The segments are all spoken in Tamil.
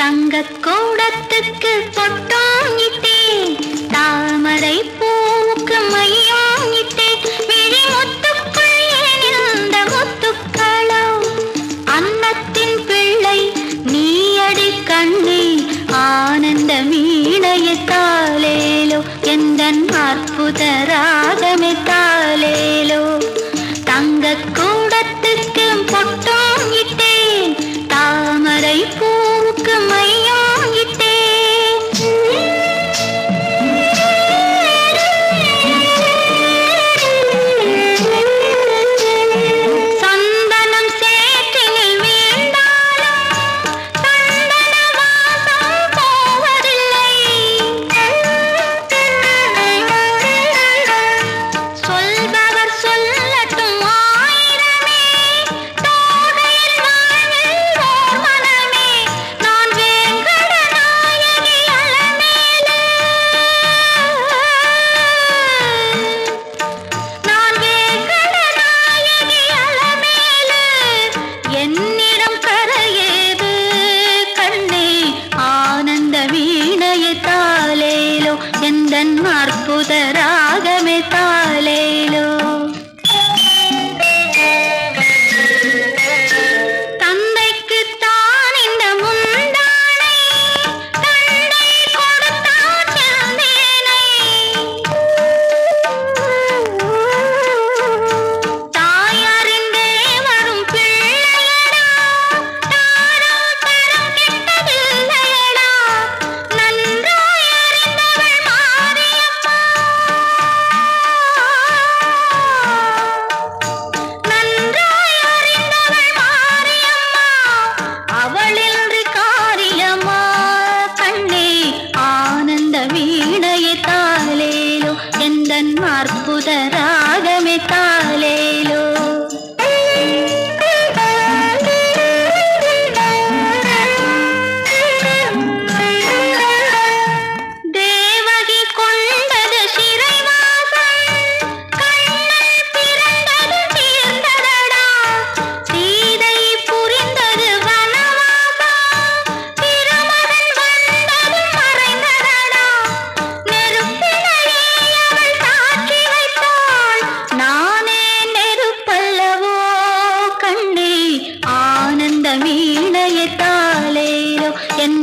தங்க கூடத்துக்கு பொட்டாங்கிட்டே தாமரை பூவுக்கு மையாங்கிட்டே விழி முத்துக்குள்ளே நிறந்த முத்துக்களோ அன்னத்தின் பிள்ளை நீயடி கண்ணே ஆனந்த மீனைய தாளேலோ எந்த அற்புத ராகமே தாளேலோ. தங்கக்கூ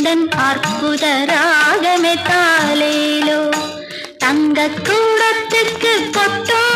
நீலன் அற்புத ராகமே தாலேலோ தங்க கூடத்துக்கு பொட்டோ